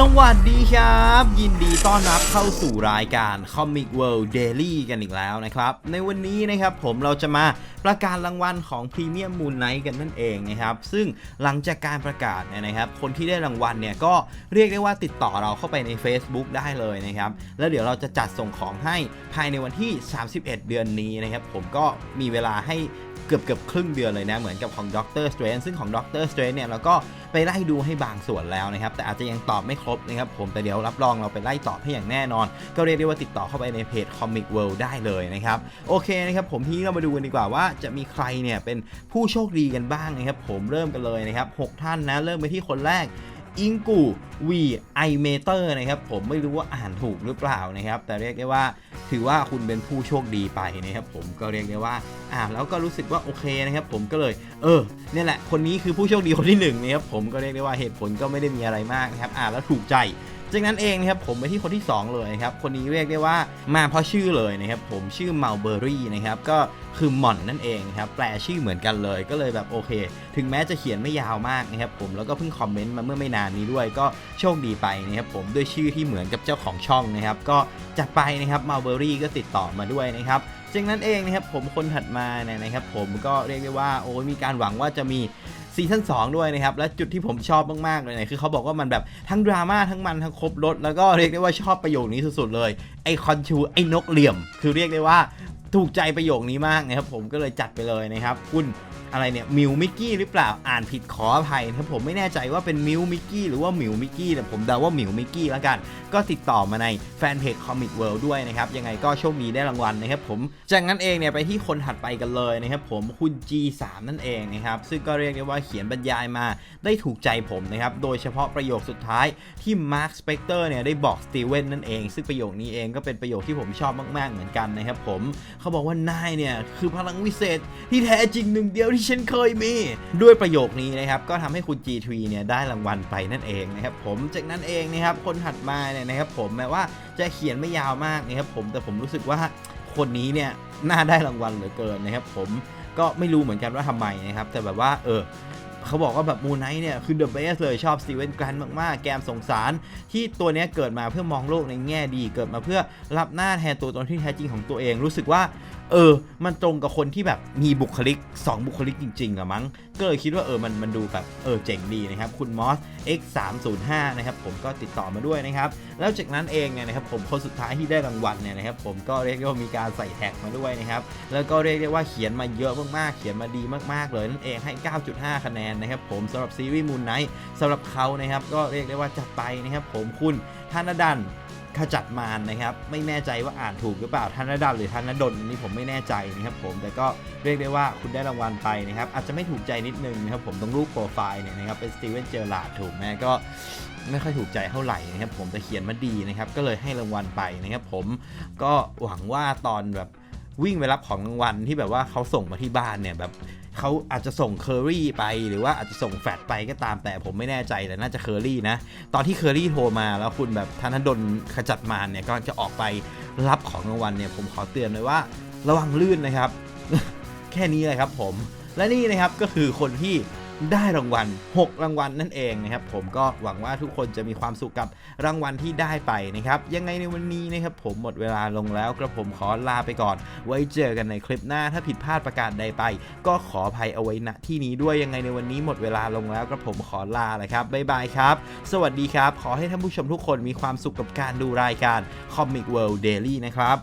สวัสดีครับ ยินดีต้อนรับเข้าสู่รายการ Comic World Daily กันอีกแล้วนะครับ ในวันนี้นะครับผมเราจะมาประกาศรางวัลของ Premium Moon Knight กันนั่นเองนะครับ ซึ่งหลังจากการประกาศเนี่ยนะครับ คนที่ได้รางวัลเนี่ยก็เรียกได้ว่าติดต่อเราเข้าไปใน Facebook ได้เลยนะครับ แล้วเดี๋ยวเราจะจัดส่งของให้ภายในวันที่ 31 เดือนนี้นะครับ ผมก็มีเวลาให้ เกือบเกือบครึ่งเดือนเลยนะ เหมือนกับของด็อกเตอร์สเตรนซึ่งของด็อกเตอร์สเตรนเนี่ยเราก็ไปไล่ดูให้บางส่วนแล้วนะครับ แต่อาจจะยังตอบไม่ครบนะครับผมแต่เดี๋ยวรับรองเราไปไล่ตอบให้อย่างแน่นอน ก็เรียกได้ว่าติดต่อเข้าไปในเพจ Comic World ได้เลยนะครับโอเคนะครับผมทีนี้เรามาดูกันดีกว่าว่าจะมีใครเนี่ยเป็นผู้โชคดีกันบ้างนะครับผมเริ่มกันเลยนะครับหกท่านนะเริ่มไปที่คนแรกอิงกูวีไอเมเตอร์นะครับผมไม่รู้ว่าอ่านถูกหรือเปล่านะครับ แต่เรียกได้ว่า ถือว่าคุณเป็นผู้โชคดีไปนะครับผมก็เรียกได้ว่าอ่านแล้วก็รู้สึกว่าโอเคนะครับผมก็เลย เออเนี่ยแหละคนนี้คือผู้โชคดีคนที่หนึ่งนะครับผมก็เรียกได้ว่าเหตุผลก็ไม่ได้มีอะไรมากนะครับอ่านแล้วถูกใจ จากนั้นเองนะครับผมไปที่คนที่ 2 เลยครับคนนี้เรียกได้ว่ามาเพราะชื่อเลยนะครับผมชื่อเมาเบอรี่นะครับก็คือหม่อนนั่นเองครับแปลชื่อเหมือนกันเลยก็เลยแบบโอเค ถึงแม้จะเขียนไม่ยาวมากนะครับผมแล้วก็เพิ่งคอมเมนต์มาเมื่อไม่นานนี้ด้วย ก็โชคดีไปนะครับผมด้วยชื่อที่เหมือนกับเจ้าของช่องนะครับก็จัดไปนะครับเมาเบอรี่ก็ติดต่อมาด้วยนะครับจากนั้นเองนะครับผมคนถัดมาเนี่ยนะครับผมก็เรียกได้ว่าโอ้ยมีการหวังว่าจะมี ซีซั่น2ด้วยนะครับ และจุดที่ผมชอบมาก ๆ เลยเนี่ยคือเขาบอกว่ามันแบบทั้งดราม่าทั้งมันทั้งครบรถ แล้วก็เรียกได้ว่าชอบประโยคนี้สุด ๆ เลย ไอคอนชูไอนกเหลี่ยม คือเรียกได้ว่าถูกใจประโยคนี้มากนะครับผมก็เลยจัดไปเลยนะครับคุณ อะไรเนี่ยมิวมิกกี้หรือเปล่าอ่านผิดขออภัยนะครับผมไม่แน่ใจว่าเป็นมิวมิกกี้หรือว่ามิวมิกกี้แต่ผมเดาว่ามิวมิกกี้แล้วกัน ก็ติดต่อมาในแฟนเพจ Comic World ด้วยนะครับยังไงก็โชคดีได้รางวัลนะครับผมจากนั้นเองเนี่ยไปที่คนถัดไปกันเลยนะครับผมคุณ G3 นั่นเองนะครับซึ่งก็เรียกได้ว่าเขียนบรรยายมาได้ถูกใจผมนะครับโดยเฉพาะประโยคสุดท้ายที่ Mark Spector เนี่ยได้บอกสตีเวนนั่นเอง ซึ่งประโยคนี้เองก็เป็นประโยคที่ผมชอบมาก ๆ เหมือนกันนะครับผมเขาบอกว่านายเนี่ยคือพลังวิเศษที่แท้จริงหนึ่งเดียวที่ฉันเคยมี ด้วยประโยคนี้นะครับก็ทำให้คุณ G3 เนี่ยได้รางวัลไปนั่นเองนะครับผมจากนั้นเองนะครับคนถัดมาเนี่ยนะครับผมแม้ว่าจะเขียนไม่ยาวมากนะครับผมแต่ผมรู้สึกว่าคนนี้เนี่ยน่าได้รางวัลเหลือเกินนะครับผมก็ไม่รู้เหมือนกันว่าทำไมนะครับแต่แบบว่าเออ เขาบอกว่าแบบมูไนท์เนี่ยคือเดอะเบสเลยชอบสตีเวนกรันมากๆ แกมสงสาร ที่ตัวเนี้ยเกิดมาเพื่อมองโลกในแง่ดีเกิดมาเพื่อรับหน้าแทนตัวตนที่แท้จริงของตัวเองรู้สึกว่า เออ มันตรงกับคนที่แบบมีบุคลิก 2 บุคลิกจริงๆอะมั้ง ก็เลยคิดว่าเออมันมันดูแบบเออเจ๋งดีนะครับ คุณมอส X 3 0 5นะครับผมก็ติดต่อมาด้วยนะครับ แล้วจากนั้นเองเนี่ยนะครับผมคนสุดท้ายที่ได้รางวัลเนี่ยนะครับผมก็เรียกได้ว่ามีการใส่แท็กมาด้วยนะครับแล้วก็เรียกได้ว่าเขียนมาเยอะมากๆเขียนมาดีมากๆเลยนั่นเองให้ 9.5 คะแนนนะครับผมสำหรับซีรีส์มูนไนท์สำหรับเขานะครับก็เรียกได้ว่าจัดไปนะครับผมคุณธนดันขจัดมารนะครับไม่แน่ใจว่าอ่านถูกหรือเปล่าธนดันหรือธนดลนี่ผมไม่แน่ใจนะครับผมแต่ก็เรียกได้ว่าคุณได้รางวัลไปนะครับอาจจะไม่ถูกใจนิดนึงนะครับผมตรงรูปโปรไฟล์เนี่ยนะครับเป็นสตีเวนเจอร์ลาดถูกไหมก็ไม่ค่อยถูกใจเท่าไหร่นะครับผมแต่เขียนมาดีนะครับก็เลยให้รางวัลไปนะครับผมก็หวังว่าตอนแบบวิ่งไปรับของรางวัลที่แบบว่าเขาส่งมาที่บ้านเนี่ยแบบ เขาอาจจะส่งเคอรี่ไปหรือว่าอาจจะส่งแฟดไปก็ตามแต่ผมไม่แน่ใจแต่น่าจะเคอรี่นะ ตอนที่เคอรี่โทรมาแล้วคุณแบบท่านดลขจัดมารเนี่ยก็จะออกไปรับของรางวัลเนี่ยผมขอเตือนเลยว่า ระวังลื่นนะครับ แค่นี้เลยครับผมและนี่นะครับก็คือคนที่ ได้รางวัล 6 รางวัลนั่นเองนะครับ ผมก็หวังว่าทุกคนจะมีความสุขกับรางวัลที่ได้ไปนะครับ ยังไงในวันนี้นะครับผมหมดเวลาลงแล้วกระผมขอลาไปก่อน ไว้เจอกันในคลิปหน้าถ้าผิดพลาดประการใดไป ก็ขออภัยเอาไว้ณที่นี้ด้วยยังไงในวันนี้หมดเวลาลงแล้วกระผมขอลาเลยครับบ๊ายบายครับ สวัสดีครับ ขอให้ท่านผู้ชมทุกคนมีความสุขกับการดูรายการ Comic World Daily นะครับ